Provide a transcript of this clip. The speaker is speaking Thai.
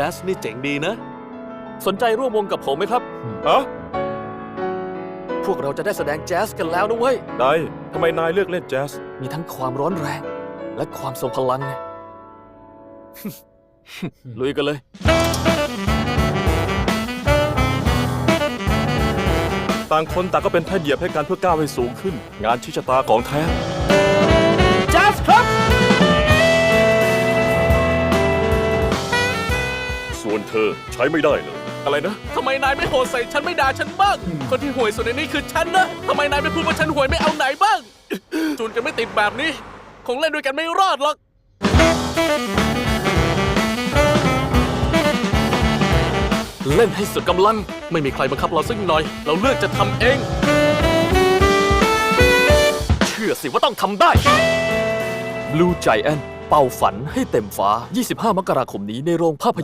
แจ๊สนี่เจ๋งดีนะ สนใจร่วมวงกับผมไหมครับ ฮะพวกเราจะได้แสดงแจ๊สกันแล้วนะเว้ย นายทำไมนายเลือกเล่นแจ๊สมีทั้งความร้อนแรง และความทรงพลังไง ลุยกันเลย ต่างคนต่างก็เป็นแท่นเหยียบให้กันเพื่อก้าวให้สูงขึ้น งานชี้ชะตาของแท้ ส่วนเธอใช้ไม่ได้เลย อะไรนะทำไมนายไม่โหดใส่ฉันไม่ด่าฉันบ้าง คนที่ห่วยสุดในนี้คือฉันนะทำไมนายไม่พูดว่าฉันห่วยไม่เอาไหนบ้าง จูนกันไม่ติดแบบนี้ คงเล่นด้วยกันไม่รอดหรอก เล่นให้สุดกำลัง ไม่มีใครบังคับเราสักหน่อย เราเลือกจะทำเอง เชื่อสิว่าต้องทำได้ Blue Giant เป่าฝันให้เต็มฟ้า 25 มกราคมนี้ในโรงภาพยนตร์